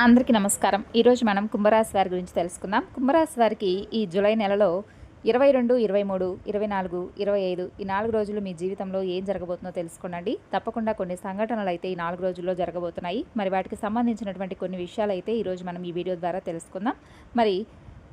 అందరికీ నమస్కారం. ఈరోజు మనం కుంభరాశి వారి గురించి తెలుసుకుందాం. కుంభరాశి వారికి ఈ జూలై నెలలో ఇరవై రెండు ఇరవై మూడు ఇరవై నాలుగు ఇరవై ఐదు ఈ నాలుగు రోజులు మీ జీవితంలో ఏం జరగబోతుందో తెలుసుకోండి తప్పకుండా కొన్ని సంఘటనలు అయితే ఈ నాలుగు రోజుల్లో జరగబోతున్నాయి. మరి వాటికి సంబంధించినటువంటి కొన్ని విషయాలు అయితే ఈరోజు మనం ఈ వీడియో ద్వారా తెలుసుకుందాం. మరి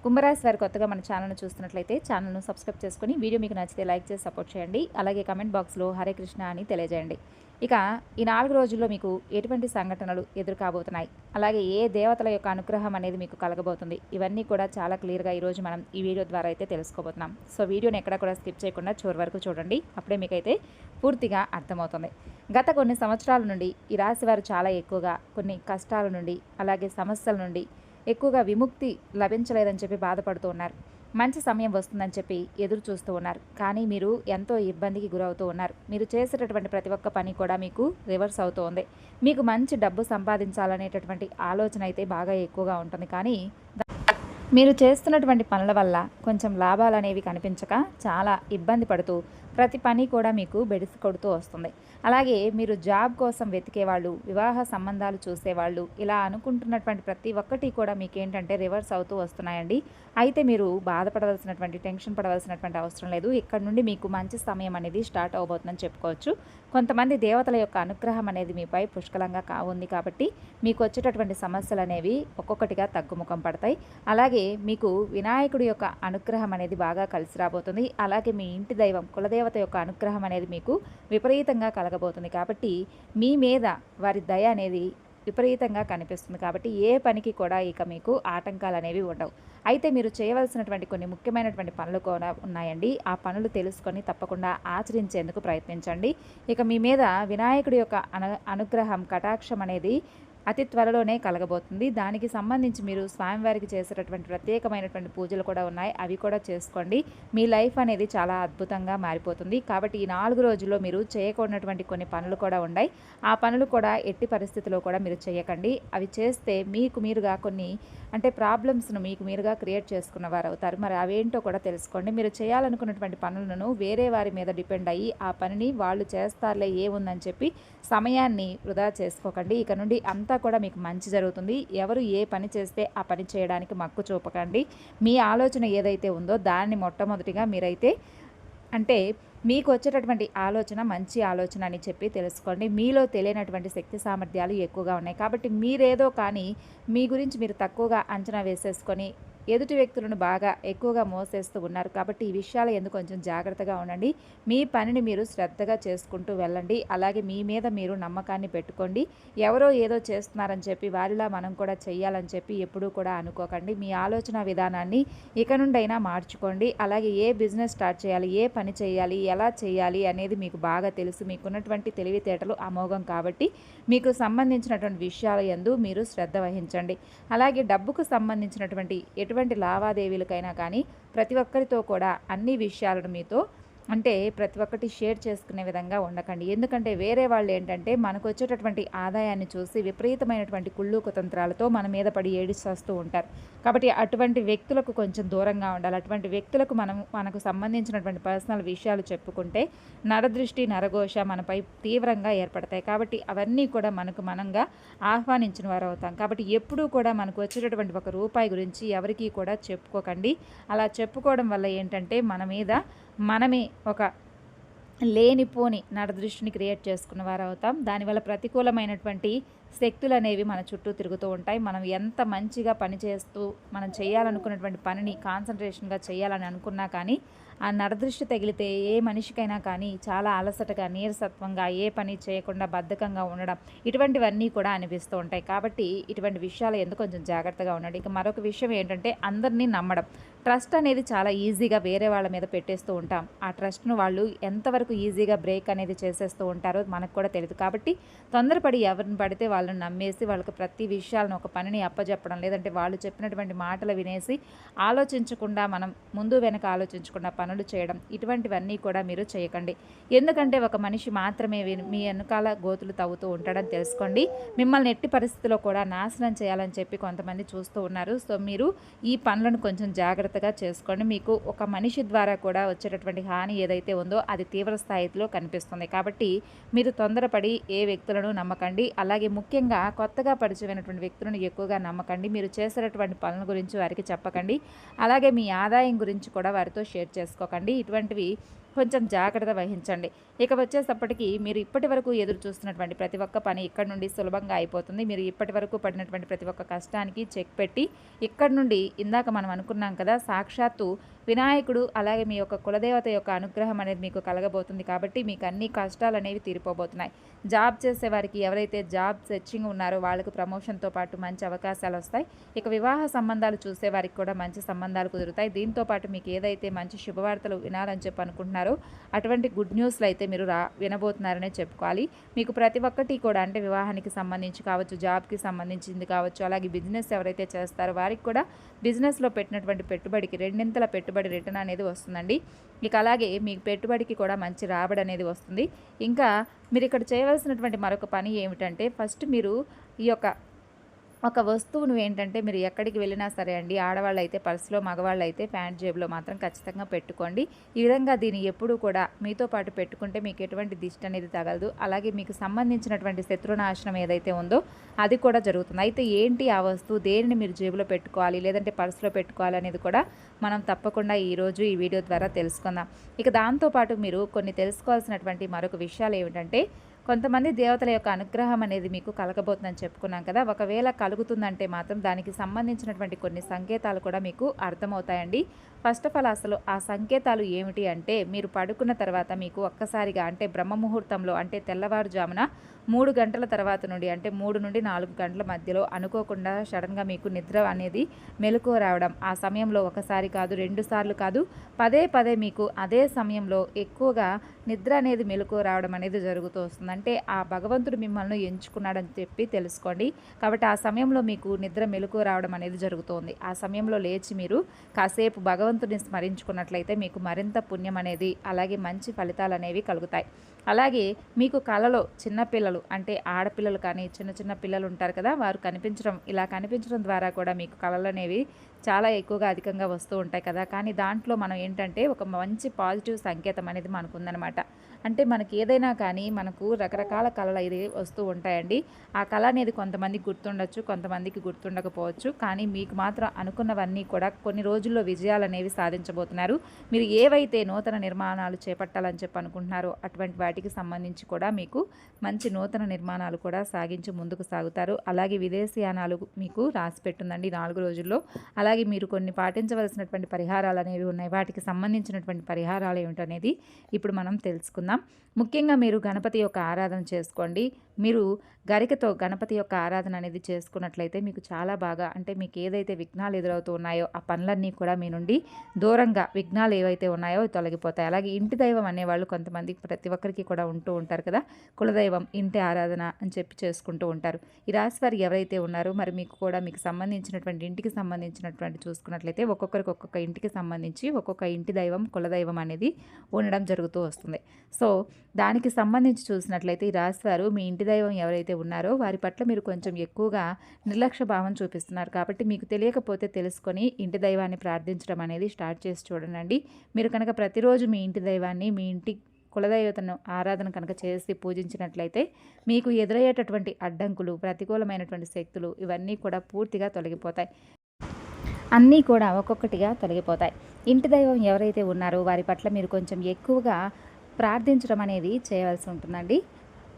కుంభరాశి వారి కొత్తగా మన ఛానల్ను చూస్తున్నట్లయితే ఛానల్ను సబ్స్క్రైబ్ చేసుకుని వీడియో మీకు నచ్చితే లైక్ చేసి సపోర్ట్ చేయండి. అలాగే కమెంట్ బాక్స్లో హరే కృష్ణ అని తెలియజేయండి. ఇక ఈ నాలుగు రోజుల్లో మీకు ఎటువంటి సంఘటనలు ఎదురు కాబోతున్నాయి అలాగే ఏ దేవతల యొక్క అనుగ్రహం అనేది మీకు కలగబోతుంది? ఇవన్నీ కూడా చాలా క్లియర్గా ఈరోజు మనం ఈ వీడియో ద్వారా అయితే తెలుసుకోబోతున్నాం. సో వీడియోని ఎక్కడ కూడా స్కిప్ చేయకుండా చివరి వరకు చూడండి. అప్పుడే మీకైతే పూర్తిగా అర్థమవుతుంది. గత కొన్ని సంవత్సరాల నుండి ఈ రాశి వారు చాలా ఎక్కువగా కొన్ని కష్టాల నుండి అలాగే సమస్యల నుండి ఎక్కువగా విముక్తి లభించలేదని చెప్పి బాధపడుతూ ఉన్నారు. మంచి సమయం వస్తుందని చెప్పి ఎదురు చూస్తూ ఉన్నారు. కానీ మీరు ఎంతో ఇబ్బందికి గురవుతూ ఉన్నారు. మీరు చేసేటటువంటి ప్రతి ఒక్క పని కూడా మీకు రివర్స్ అవుతూ ఉంది మీకు మంచి డబ్బు సంపాదించాలనేటటువంటి ఆలోచన అయితే బాగా ఎక్కువగా ఉంటుంది. కానీ మీరు చేస్తున్నటువంటి పనుల వల్ల కొంచెం లాభాలు అనేవి కనిపించక చాలా ఇబ్బంది పడుతూ ప్రతి పని కూడా మీకు బెడిసి కొడుతూ వస్తుంది. అలాగే మీరు జాబ్ కోసం వెతికేవాళ్ళు వివాహ సంబంధాలు చూసేవాళ్ళు ఇలా అనుకుంటున్నటువంటి ప్రతి ఒక్కటి కూడా మీకు ఏంటంటే రివర్స్ అవుతూ వస్తున్నాయండి. అయితే మీరు బాధపడవలసినటువంటి టెన్షన్ పడవలసినటువంటి అవసరం లేదు. ఇక్కడ నుండి మీకు మంచి సమయం అనేది స్టార్ట్ అవబోతుందని చెప్పుకోవచ్చు. కొంతమంది దేవతల యొక్క అనుగ్రహం అనేది మీపై పుష్కలంగా ఉంది కాబట్టి మీకు వచ్చేటటువంటి సమస్యలు అనేవి ఒక్కొక్కటిగా తగ్గుముఖం పడతాయి. అలాగే మీకు వినాయకుడి యొక్క అనుగ్రహం అనేది బాగా కలిసి రాబోతుంది. అలాగే మీ ఇంటి దైవం కులదేవత యొక్క అనుగ్రహం అనేది మీకు విపరీతంగా కలగబోతుంది. కాబట్టి మీ మీద వారి దయ అనేది విపరీతంగా కనిపిస్తుంది కాబట్టి ఏ పనికి కూడా ఇక మీకు ఆటంకాలు అనేవి ఉండవు. అయితే మీరు చేయవలసినటువంటి కొన్ని ముఖ్యమైనటువంటి పనులు కూడా ఉన్నాయండి. ఆ పనులు తెలుసుకొని తప్పకుండా ఆచరించేందుకు ప్రయత్నించండి. ఇక మీ మీద వినాయకుడి యొక్క అను అనుగ్రహం కటాక్షం అనేది అతి త్వరలోనే కలగబోతుంది. దానికి సంబంధించి మీరు స్వామివారికి చేసేటటువంటి ప్రత్యేకమైనటువంటి పూజలు కూడా ఉన్నాయి. అవి కూడా చేసుకోండి. మీ లైఫ్ అనేది చాలా అద్భుతంగా మారిపోతుంది. కాబట్టి ఈ నాలుగు రోజుల్లో మీరు చేయకూడనటువంటి కొన్ని పనులు కూడా ఉన్నాయి. ఆ పనులు కూడా ఎట్టి పరిస్థితిలో కూడా మీరు చేయకండి. అవి చేస్తే మీకు మీరుగా కొన్ని అంటే ప్రాబ్లమ్స్ను మీకు మీరుగా క్రియేట్ చేసుకున్న వారు అవుతారు. మరి అవేంటో కూడా తెలుసుకోండి. మీరు చేయాలనుకున్నటువంటి పనులను వేరే వారి మీద డిపెండ్ అయ్యి ఆ పనిని వాళ్ళు చేస్తారులే ఏముందని చెప్పి సమయాన్ని వృధా చేసుకోకండి. ఇక నుండి అంతా కూడా మీకు మంచి జరుగుతుంది. ఎవరు ఏ పని చేస్తే ఆ పని చేయడానికి మక్కు చూపకండి. మీ ఆలోచన ఏదైతే ఉందో దాన్ని మొట్టమొదటిగా మీరైతే అంటే మీకు వచ్చేటటువంటి ఆలోచన మంచి ఆలోచన అని చెప్పి తెలుసుకోండి. మీలో తెలియనటువంటి శక్తి సామర్థ్యాలు ఎక్కువగా ఉన్నాయి. కాబట్టి మీరేదో కానీ మీ గురించి మీరు తక్కువగా అంచనా వేసేసుకొని ఎదుటి వ్యక్తులను బాగా ఎక్కువగా మోసేస్తూ ఉన్నారు. కాబట్టి ఈ విషయాలు ఎందుకు కొంచెం జాగ్రత్తగా ఉండండి. మీ పనిని మీరు శ్రద్ధగా చేసుకుంటూ వెళ్ళండి. అలాగే మీ మీద మీరు నమ్మకాన్ని పెట్టుకోండి. ఎవరో ఏదో చేస్తున్నారని చెప్పి వారిలా మనం కూడా చేయాలని చెప్పి ఎప్పుడూ కూడా అనుకోకండి. మీ ఆలోచన విధానాన్ని ఇక నుండైనా మార్చుకోండి. అలాగే ఏ బిజినెస్ స్టార్ట్ చేయాలి? ఏ పని చేయాలి? ఎలా చేయాలి? అనేది మీకు బాగా తెలుసు. మీకున్నటువంటి తెలివితేటలు అమోఘం కాబట్టి మీకు సంబంధించినటువంటి విషయాల ఎందు మీరు శ్రద్ధ వహించండి. అలాగే డబ్బుకు సంబంధించినటువంటి ఎటువంటి లావాదేవీలకైనా కానీ ప్రతి ఒక్కరితో కూడా అన్ని విషయాలను మీతో అంటే ప్రతి ఒక్కటి షేర్ చేసుకునే విధంగా ఉండకండి. ఎందుకంటే వేరే వాళ్ళు ఏంటంటే మనకు వచ్చేటటువంటి ఆదాయాన్ని చూసి విపరీతమైనటువంటి కుళ్ళు కుతంత్రాలతో మన మీద పడి ఏడిస్తూ ఉంటారు. కాబట్టి అటువంటి వ్యక్తులకు కొంచెం దూరంగా ఉండాలి. అటువంటి వ్యక్తులకు మనం మనకు సంబంధించినటువంటి పర్సనల్ విషయాలు చెప్పుకుంటే నరదృష్టి నరఘోష మనపై తీవ్రంగా ఏర్పడతాయి. కాబట్టి అవన్నీ కూడా మనకు మనంగా ఆహ్వానించిన వారు అవుతాం కాబట్టి ఎప్పుడూ కూడా మనకు వచ్చేటటువంటి ఒక రూపాయి గురించి ఎవరికీ కూడా చెప్పుకోకండి. అలా చెప్పుకోవడం వల్ల ఏంటంటే మన మీద మనమే ఒక లేనిపోని నడదృష్టిని క్రియేట్ చేసుకున్న వారు అవుతాం దానివల్ల ప్రతికూలమైనటువంటి శక్తులు అనేవి మన చుట్టూ తిరుగుతూ ఉంటాయి. మనం ఎంత మంచిగా పనిచేస్తూ మనం చేయాలనుకున్నటువంటి పనిని కాన్సన్ట్రేషన్గా చేయాలని అనుకున్నా కానీ ఆ నరదృష్టి తగిలితే ఏ మనిషికైనా కానీ చాలా అలసటగా నీరసత్వంగా ఏ పని చేయకుండా బద్ధకంగా ఉండడం ఇటువంటివన్నీ కూడా అనిపిస్తూ ఉంటాయి. కాబట్టి ఇటువంటి విషయాలు ఎందుకు కొంచెం జాగ్రత్తగా ఉండండి. ఇక మరొక విషయం ఏంటంటే అందరినీ నమ్మడం. ట్రస్ట్ అనేది చాలా ఈజీగా వేరే వాళ్ళ మీద పెట్టేస్తూ ఉంటాం. ఆ ట్రస్ట్ను వాళ్ళు ఎంతవరకు ఈజీగా బ్రేక్ అనేది చేసేస్తూ ఉంటారో మనకు కూడా తెలియదు కాబట్టి తొందరపడి ఎవరిని పడితే వాళ్ళని నమ్మేసి వాళ్ళకి ప్రతి విషయాలను ఒక పనిని అప్పచెప్పడం లేదంటే వాళ్ళు చెప్పినటువంటి మాటలు వినేసి ఆలోచించకుండా మనం ముందు వెనక ఆలోచించకుండా పని పనులు చేయడం ఇటువంటివన్నీ కూడా మీరు చేయకండి. ఎందుకంటే ఒక మనిషి మాత్రమే మీ వెనకాల గోతులు తవ్వుతూ ఉంటాడని తెలుసుకోండి. మిమ్మల్ని ఎట్టి పరిస్థితిలో కూడా నాశనం చేయాలని చెప్పి కొంతమంది చూస్తూ ఉన్నారు. సో మీరు ఈ పనులను కొంచెం జాగ్రత్తగా చేసుకోండి. మీకు ఒక మనిషి ద్వారా కూడా వచ్చేటటువంటి హాని ఏదైతే ఉందో అది తీవ్ర స్థాయిలో కనిపిస్తుంది. కాబట్టి మీరు తొందరపడి ఏ వ్యక్తులను నమ్మకండి. అలాగే ముఖ్యంగా కొత్తగా పరిచయమైనటువంటి వ్యక్తులను ఎక్కువగా నమ్మకండి. మీరు చేసేటటువంటి పనుల గురించి వారికి చెప్పకండి. అలాగే మీ ఆదాయం గురించి కూడా వారితో షేర్ చేసుకోకండి ఇటువంటివి కొంచెం జాగ్రత్త వహించండి. ఇక వచ్చేటప్పటికి మీరు ఇప్పటి వరకు ఎదురు చూస్తున్నటువంటి ప్రతి ఒక్క పని ఇక్కడ నుండి సులభంగా అయిపోతుంది. మీరు ఇప్పటి వరకు పడినటువంటి ప్రతి ఒక్క కష్టానికి చెక్ పెట్టి ఇక్కడ నుండి ఇందాక మనం అనుకున్నాం కదా సాక్షాత్తు వినాయకుడు అలాగే మీ యొక్క కులదేవత యొక్క అనుగ్రహం అనేది మీకు కలగబోతుంది కాబట్టి మీకు అన్ని కష్టాలు అనేవి తీరిపోబోతున్నాయి. జాబ్ చేసే వారికి ఎవరైతే జాబ్ సెర్చింగ్ ఉన్నారో వాళ్ళకు ప్రమోషన్తో పాటు మంచి అవకాశాలు వస్తాయి. ఇక వివాహ సంబంధాలు చూసే వారికి కూడా మంచి సంబంధాలు కుదురుతాయి. దీంతో పాటు మీకు ఏదైతే మంచి శుభవార్తలు వినాలని చెప్పి అనుకుంటున్నారో అటువంటి గుడ్ న్యూస్లు అయితే మీరు రా వినబోతున్నారనే చెప్పుకోవాలి. మీకు ప్రతి ఒక్కటి కూడా అంటే వివాహానికి సంబంధించి కావచ్చు జాబ్కి సంబంధించింది కావచ్చు అలాగే బిజినెస్ ఎవరైతే చేస్తారో వారికి కూడా బిజినెస్లో పెట్టినటువంటి పెట్టుబడికి రెండింతల పెట్టుబడి రిటర్న్ అనేది వస్తుందండి. ఇక అలాగే మీకు పెట్టుబడికి కూడా మంచి రాబడి అనేది వస్తుంది. ఇంకా మీరు ఇక్కడ చేయవలసినటువంటి మరొక పని ఏమిటంటే ఫస్ట్ మీరు ఈ యొక్క ఒక వస్తువును ఏంటంటే మీరు ఎక్కడికి వెళ్ళినా సరే అండి ఆడవాళ్ళు అయితే పర్సులో మగవాళ్ళు అయితే ప్యాంట్ జేబులో మాత్రం ఖచ్చితంగా పెట్టుకోండి. ఈ విధంగా దీన్ని ఎప్పుడూ కూడా మీతో పాటు పెట్టుకుంటే మీకు ఎటువంటి దిష్టి అనేది తగలదు. అలాగే మీకు సంబంధించినటువంటి శత్రునాశనం ఏదైతే ఉందో అది కూడా జరుగుతుంది. అయితే ఏంటి ఆ వస్తువు? దేనిని మీరు జేబులో పెట్టుకోవాలి? లేదంటే పర్సులో పెట్టుకోవాలి అనేది కూడా మనం తప్పకుండా ఈరోజు ఈ వీడియో ద్వారా తెలుసుకుందాం. ఇక దాంతోపాటు మీరు కొన్ని తెలుసుకోవాల్సినటువంటి మరొక విషయాలు ఏమిటంటే కొంతమంది దేవతల యొక్క అనుగ్రహం అనేది మీకు కలగబోతుందని చెప్పుకున్నాం కదా. ఒకవేళ కలుగుతుందంటే మాత్రం దానికి సంబంధించినటువంటి కొన్ని సంకేతాలు కూడా మీకు అర్థమవుతాయండి. ఫస్ట్ ఆఫ్ ఆల్ అసలు ఆ సంకేతాలు ఏమిటి అంటే మీరు పడుకున్న తర్వాత మీకు ఒక్కసారిగా అంటే బ్రహ్మ ముహూర్తంలో అంటే తెల్లవారుజామున మూడు గంటల తర్వాత నుండి అంటే మూడు నుండి నాలుగు గంటల మధ్యలో అనుకోకుండా సడన్గా మీకు నిద్ర అనేది మెలకువ రావడం. ఆ సమయంలో ఒకసారి కాదు రెండు సార్లు కాదు పదే పదే మీకు అదే సమయంలో ఎక్కువగా నిద్ర అనేది మెలకువ రావడం అనేది జరుగుతూ వస్తుంది. అంటే ఆ భగవంతుడు మిమ్మల్ని ఎంచుకున్నాడని చెప్పి తెలుసుకోండి. కాబట్టి ఆ సమయంలో మీకు నిద్ర మెలకువ రావడం అనేది జరుగుతుంది ఆ సమయంలో లేచి మీరు కాసేపు భగవంతుడిని స్మరించుకున్నట్లయితే మీకు మరింత పుణ్యం అనేది అలాగే మంచి ఫలితాలు అనేవి కలుగుతాయి. అలాగే మీకు కళలో చిన్నపిల్లలు అంటే ఆడపిల్లలు కానీ చిన్న చిన్న పిల్లలు ఉంటారు కదా వారు కనిపించడం ఇలా కనిపించడం ద్వారా కూడా మీకు కళలు అనేవి చాలా ఎక్కువగా అధికంగా వస్తూ ఉంటాయి కదా. కానీ దాంట్లో మనం ఏంటంటే ఒక మంచి పాజిటివ్ సంకేతం అనేది మనకు ఉందన్నమాట అంటే మనకి ఏదైనా కానీ మనకు రకరకాల కళలు ఇది వస్తూ ఉంటాయండి. ఆ కళ అనేది కొంతమందికి గుర్తుండొచ్చు కొంతమందికి గుర్తుండకపోవచ్చు. కానీ మీకు మాత్రం అనుకున్నవన్నీ కూడా కొన్ని రోజుల్లో విజయాలు అనేవి సాధించబోతున్నారు. మీరు ఏవైతే నూతన నిర్మాణాలు చేపట్టాలని చెప్పి అనుకుంటున్నారో అటువంటి వాటికి సంబంధించి కూడా మీకు మంచి నూతన నిర్మాణాలు కూడా సాగించి ముందుకు సాగుతారు. అలాగే విదేశీయానాలు మీకు రాసి పెట్టుందండి నాలుగు రోజుల్లో. అలాగే మీరు కొన్ని పాటించవలసినటువంటి పరిహారాలు అనేవి ఉన్నాయి. వాటికి సంబంధించినటువంటి పరిహారాలు ఏమిటనేది ఇప్పుడు మనం తెలుసుకుందాం. ముఖ్యంగా మీరు గణపతి యొక్క ఆరాధన చేసుకోండి. మీరు గరికతో గణపతి యొక్క ఆరాధన అనేది చేసుకున్నట్లయితే మీకు చాలా బాగా అంటే మీకు ఏదైతే విఘ్నాలు ఎదురవుతూ ఉన్నాయో ఆ పనులన్నీ కూడా మీ నుండి దూరంగా విఘ్నాలు ఏవైతే ఉన్నాయో తొలగిపోతాయి. అలాగే ఇంటి దైవం అనేవాళ్ళు కొంతమంది ప్రతి ఒక్కరికి కూడా ఉంటూ ఉంటారు కదా. కులదైవం ఇంటి ఆరాధన అని చెప్పి చేసుకుంటూ ఉంటారు. ఈ రాశి వారు ఎవరైతే ఉన్నారో మరి మీకు కూడా మీకు సంబంధించినటువంటి ఇంటికి సంబంధించినటువంటి చూసుకున్నట్లయితే ఒక్కొక్కరికి ఒక్కొక్క ఇంటికి సంబంధించి ఒక్కొక్క ఇంటి దైవం కులదైవం అనేది ఉండడం జరుగుతూ వస్తుంది. సో దానికి సంబంధించి చూసినట్లయితే ఈ రాశి వారు మీ ఇంటి దైవం ఎవరైతే ఉన్నారో వారి పట్ల మీరు కొంచెం ఎక్కువగా నిర్లక్ష్య భావం చూపిస్తున్నారు కాబట్టి మీకు తెలియకపోతే తెలుసుకొని ఇంటి దైవాన్ని ప్రార్థించడం అనేది స్టార్ట్ చేసి చూడండి. మీరు కనుక ప్రతిరోజు మీ ఇంటి దైవాన్ని మీ ఇంటి కులదైవతను ఆరాధన కనుక చేసి పూజించినట్లయితే మీకు ఎదురయ్యేటటువంటి అడ్డంకులు ప్రతికూలమైనటువంటి శక్తులు ఇవన్నీ కూడా పూర్తిగా తొలగిపోతాయి. అన్నీ కూడా ఒక్కొక్కటిగా తొలగిపోతాయి. ఇంటి దైవం ఎవరైతే ఉన్నారో వారి పట్ల మీరు కొంచెం ఎక్కువగా ప్రార్థించడం అనేది చేయవలసి ఉంటుందండి.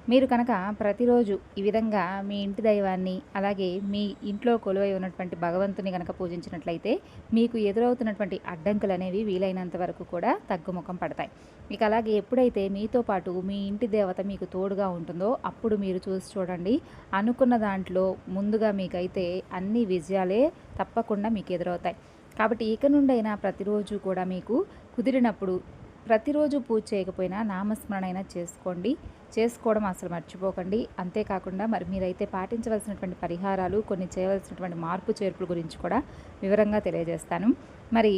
మీరు కనుక ప్రతిరోజు ఈ విధంగా మీ ఇంటి దైవాన్ని అలాగే మీ ఇంట్లో కొలువై ఉన్నటువంటి భగవంతుని కనుక పూజించినట్లయితే మీకు ఎదురవుతున్నటువంటి అడ్డంకులు అనేవి వీలైనంత వరకు కూడా తగ్గుముఖం పడతాయి. మీకు అలాగే ఎప్పుడైతే మీతో పాటు మీ ఇంటి దేవత మీకు తోడుగా ఉంటుందో అప్పుడు మీరు చూసి చూడండి. అనుకున్న దాంట్లో ముందుగా మీకైతే అన్ని విజయాలే తప్పకుండా మీకు ఎదురవుతాయి. కాబట్టి ఇక నుండైనా ప్రతిరోజు కూడా మీకు కుదిరినప్పుడు ప్రతిరోజు పూజ చేయకపోయినా నామస్మరణ అయినా చేసుకోండి. చేసుకోవడం అసలు మర్చిపోకండి. అంతేకాకుండా మరి మీరైతే పాటించవలసినటువంటి పరిహారాలు కొన్ని చేయవలసినటువంటి మార్పు చేర్పుల గురించి కూడా వివరంగా తెలియజేస్తాను. మరి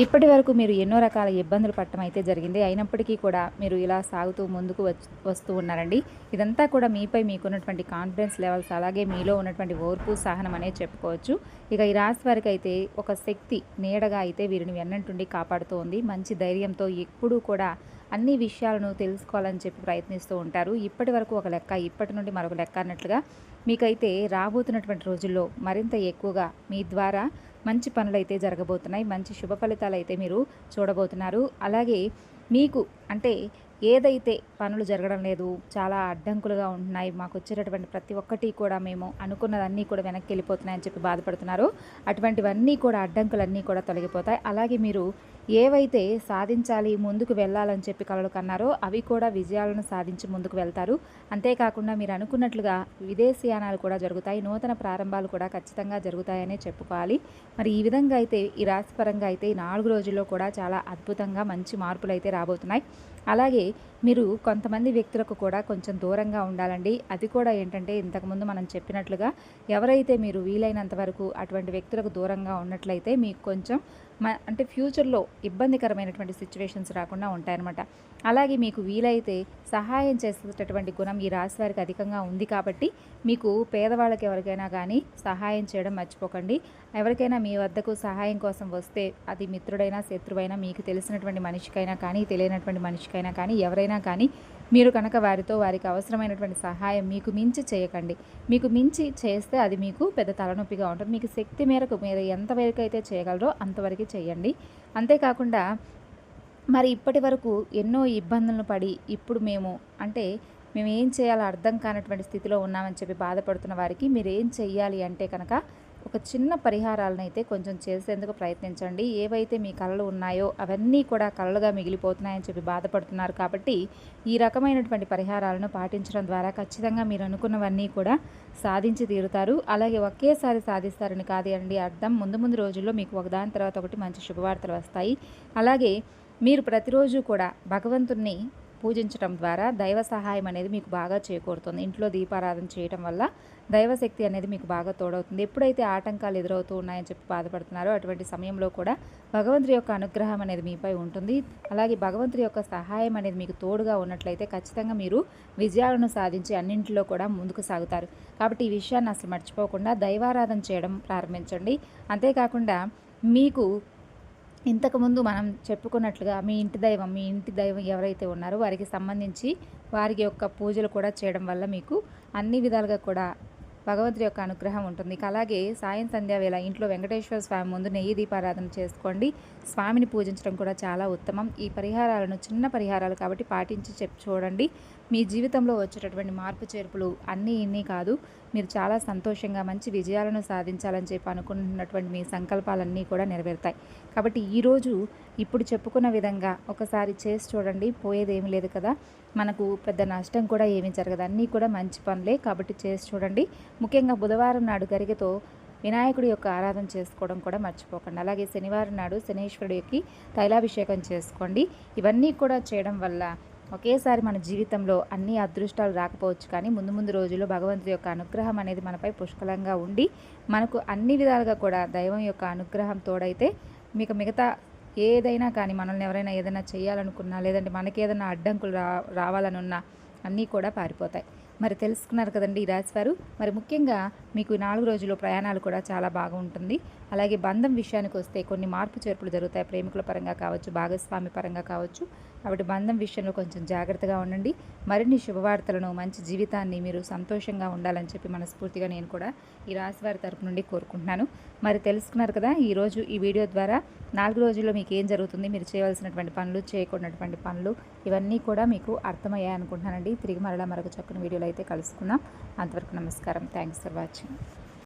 ఇప్పటి వరకు మీరు ఎన్నో రకాల ఇబ్బందులు పట్టడం అయితే జరిగింది. అయినప్పటికీ కూడా మీరు ఇలా సాగుతూ ముందుకు వస్తూ ఉన్నారండి. ఇదంతా కూడా మీపై మీకున్నటువంటి కాన్ఫిడెన్స్ లెవెల్స్ అలాగే మీలో ఉన్నటువంటి ఓర్పు సహనం అనేది చెప్పుకోవచ్చు. ఇక ఈ రాశి వారికి అయితే ఒక శక్తి నీడగా అయితే వీరిని వెన్నంటుండి కాపాడుతూ ఉంది మంచి ధైర్యంతో ఎప్పుడూ కూడా అన్ని విషయాలను తెలుసుకోవాలని చెప్పి ప్రయత్నిస్తూ ఉంటారు. ఇప్పటి వరకు ఒక లెక్క ఇప్పటి నుండి మరొక లెక్క అన్నట్లుగా మీకైతే రాబోతున్నటువంటి రోజుల్లో మరింత ఎక్కువగా మీ ద్వారా మంచి పనులు అయితే జరగబోతున్నాయి మంచి శుభ ఫలితాలు అయితే మీరు చూడబోతున్నారు. అలాగే మీకు అంటే ఏదైతే పనులు జరగడం లేదు చాలా అడ్డంకులుగా ఉంటున్నాయి మాకు వచ్చేటటువంటి ప్రతి ఒక్కటి కూడా మేము అనుకున్నదన్నీ కూడా వెనక్కి వెళ్ళిపోతున్నాయని చెప్పి బాధపడుతున్నారు. అటువంటివన్నీ కూడా అడ్డంకులన్నీ కూడా తొలగిపోతాయి. అలాగే మీరు ఏవైతే సాధించాలి ముందుకు వెళ్ళాలని చెప్పి కలలు కన్నారో అవి కూడా విజయాలను సాధించి ముందుకు వెళ్తారు. అంతేకాకుండా మీరు అనుకున్నట్లుగా విదేశీయానాలు కూడా జరుగుతాయి నూతన ప్రారంభాలు కూడా ఖచ్చితంగా జరుగుతాయనే చెప్పుకోవాలి. మరి ఈ విధంగా అయితే ఈ రాశిపరంగా అయితే ఈ నాలుగు రోజుల్లో కూడా చాలా అద్భుతంగా మంచి మార్పులు అయితే రాబోతున్నాయి. అలాగే మీరు కొంతమంది వ్యక్తులకు కూడా కొంచెం దూరంగా ఉండాలండి. అది కూడా ఏంటంటే ఇంతకుముందు మనం చెప్పినట్లుగా ఎవరైతే మీరు వీలైనంత వరకు అటువంటి వ్యక్తులకు దూరంగా ఉన్నట్లయితే మీకు కొంచెం అంటే ఫ్యూచర్లో ఇబ్బందికరమైనటువంటి సిచ్యువేషన్స్ రాకుండా ఉంటాయన్నమాట. అలాగే మీకు వీలైతే సహాయం చేసేటటువంటి గుణం ఈ రాశి వారికి అధికంగా ఉంది కాబట్టి మీకు పేదవాళ్ళకి ఎవరికైనా కానీ సహాయం చేయడం మర్చిపోకండి. ఎవరికైనా మీ వద్దకు సహాయం కోసం వస్తే అది మిత్రుడైనా శత్రువైనా మీకు తెలిసినటువంటి మనిషికైనా కానీ తెలియనటువంటి మనిషికైనా కానీ ఎవరైనా కానీ మీరు కనుక వారితో వారికి అవసరమైనటువంటి సహాయం మీకు మించి చేయకండి. మీకు మించి చేస్తే అది మీకు పెద్ద తలనొప్పిగా ఉంటుంది. మీకు శక్తి మేరకు మీరు ఎంతవరకు అయితే చేయగలరో అంతవరకు చేయండి. అంతేకాకుండా మరి ఇప్పటి వరకు ఎన్నో ఇబ్బందులను పడి ఇప్పుడు మేము అంటే మేము ఏం చేయాలో అర్థం కానటువంటి స్థితిలో ఉన్నామని చెప్పి బాధపడుతున్న వారికి మీరు ఏం చెయ్యాలి అంటే కనుక ఒక చిన్న పరిహారాలను అయితే కొంచెం చేసేందుకు ప్రయత్నించండి. ఏవైతే మీ కళలు ఉన్నాయో అవన్నీ కూడా కళలుగా మిగిలిపోతున్నాయని చెప్పి బాధపడుతున్నారు కాబట్టి ఈ రకమైనటువంటి పరిహారాలను పాటించడం ద్వారా ఖచ్చితంగా మీరు అనుకున్నవన్నీ కూడా సాధించి తీరుతారు. అలాగే ఒకేసారి సాధిస్తారని కాదు అండి అర్థం. ముందు ముందు రోజుల్లో మీకు ఒకదాని తర్వాత ఒకటి మంచి శుభవార్తలు వస్తాయి. అలాగే మీరు ప్రతిరోజు కూడా భగవంతుణ్ణి పూజించడం ద్వారా దైవ సహాయం అనేది మీకు బాగా చేకూరుతుంది. ఇంట్లో దీపారాధన చేయడం వల్ల దైవశక్తి అనేది మీకు బాగా తోడవుతుంది. ఎప్పుడైతే ఆటంకాలు ఎదురవుతూ ఉన్నాయని చెప్పి బాధపడుతున్నారో అటువంటి సమయంలో కూడా భగవంతుడి యొక్క అనుగ్రహం అనేది మీపై ఉంటుంది. అలాగే భగవంతుడి యొక్క సహాయం అనేది మీకు తోడుగా ఉన్నట్లయితే ఖచ్చితంగా మీరు విజయాలను సాధించి అన్నింటిలో కూడా ముందుకు సాగుతారు. కాబట్టి ఈ విషయాన్ని అసలు మర్చిపోకుండా దైవారాధన చేయడం ప్రారంభించండి. అంతేకాకుండా మీకు ఇంతకుముందు మనం చెప్పుకున్నట్లుగా మీ ఇంటి దైవం మీ ఇంటి దైవం ఎవరైతే ఉన్నారో వారికి సంబంధించి వారి యొక్క పూజలు కూడా చేయడం వల్ల మీకు అన్ని విధాలుగా కూడా భగవంతుడి యొక్క అనుగ్రహం ఉంటుంది. అలాగే సాయం సంధ్యా వేళ ఇంట్లో వెంకటేశ్వర స్వామి ముందు నెయ్యి దీపారాధన చేసుకోండి. స్వామిని పూజించడం కూడా చాలా ఉత్తమం. ఈ పరిహారాలను చిన్న పరిహారాలు కాబట్టి పాటించి చెప్పి చూడండి. మీ జీవితంలో వచ్చేటటువంటి మార్పు చేర్పులు అన్నీ ఇన్ని కాదు. మీరు చాలా సంతోషంగా మంచి విజయాలను సాధించాలని చెప్పి అనుకుంటున్నటువంటి మీ సంకల్పాలన్నీ కూడా నెరవేరుతాయి. కాబట్టి ఈరోజు ఇప్పుడు చెప్పుకున్న విధంగా ఒకసారి చేసి చూడండి పోయేదేమీ లేదు కదా. మనకు పెద్ద నష్టం కూడా ఏమీ జరగదు. అన్నీ కూడా మంచి పనులే కాబట్టి చేసి చూడండి. ముఖ్యంగా బుధవారం నాడు గరిగతో వినాయకుడి యొక్క ఆరాధన చేసుకోవడం కూడా మర్చిపోకండి. అలాగే శనివారం నాడు శనీశ్వరుడికి తైలాభిషేకం చేసుకోండి. ఇవన్నీ కూడా చేయడం వల్ల ఒకేసారి మన జీవితంలో అన్ని అదృష్టాలు రాకపోవచ్చు కానీ ముందు ముందు రోజుల్లో భగవంతుడి యొక్క అనుగ్రహం అనేది మనపై పుష్కలంగా ఉండి మనకు అన్ని విధాలుగా కూడా దైవం యొక్క అనుగ్రహం తోడైతే మీకు మిగతా ఏదైనా కానీ మనల్ని ఎవరైనా ఏదైనా చేయాలనుకున్నా లేదంటే మనకి ఏదైనా అడ్డంకులు రా రావాలనున్నా అన్నీ కూడా పారిపోతాయి. మరి తెలుసుకున్నారు కదండి ఈ రాశివారు మరి ముఖ్యంగా మీకు నాలుగు రోజులు ప్రయాణాలు కూడా చాలా బాగా ఉంటుంది అలాగే బంధం విషయానికి వస్తే కొన్ని మార్పు చేర్పులు జరుగుతాయి. ప్రేమికుల పరంగా కావచ్చు భాగస్వామి పరంగా కావచ్చు. కాబట్టి బంధం విషయంలో కొంచెం జాగ్రత్తగా ఉండండి. మరిన్ని శుభవార్తలను మంచి జీవితాన్ని మీరు సంతోషంగా ఉండాలని చెప్పి మనస్ఫూర్తిగా నేను కూడా ఈ రాశివారి తరపు నుండి కోరుకుంటున్నాను. మరి తెలుసుకున్నారు కదా ఈరోజు ఈ వీడియో ద్వారా నాలుగు రోజుల్లో మీకు ఏం జరుగుతుంది మీరు చేయవలసినటువంటి పనులు చేయకూడనటువంటి పనులు ఇవన్నీ కూడా మీకు అర్థమయ్యాయి అనుకుంటున్నానండి తిరిగి మరలా మరొక చక్కని వీడియోలో అయితే కలుసుకుందాం. అంతవరకు నమస్కారం. Thanks for watching. watching.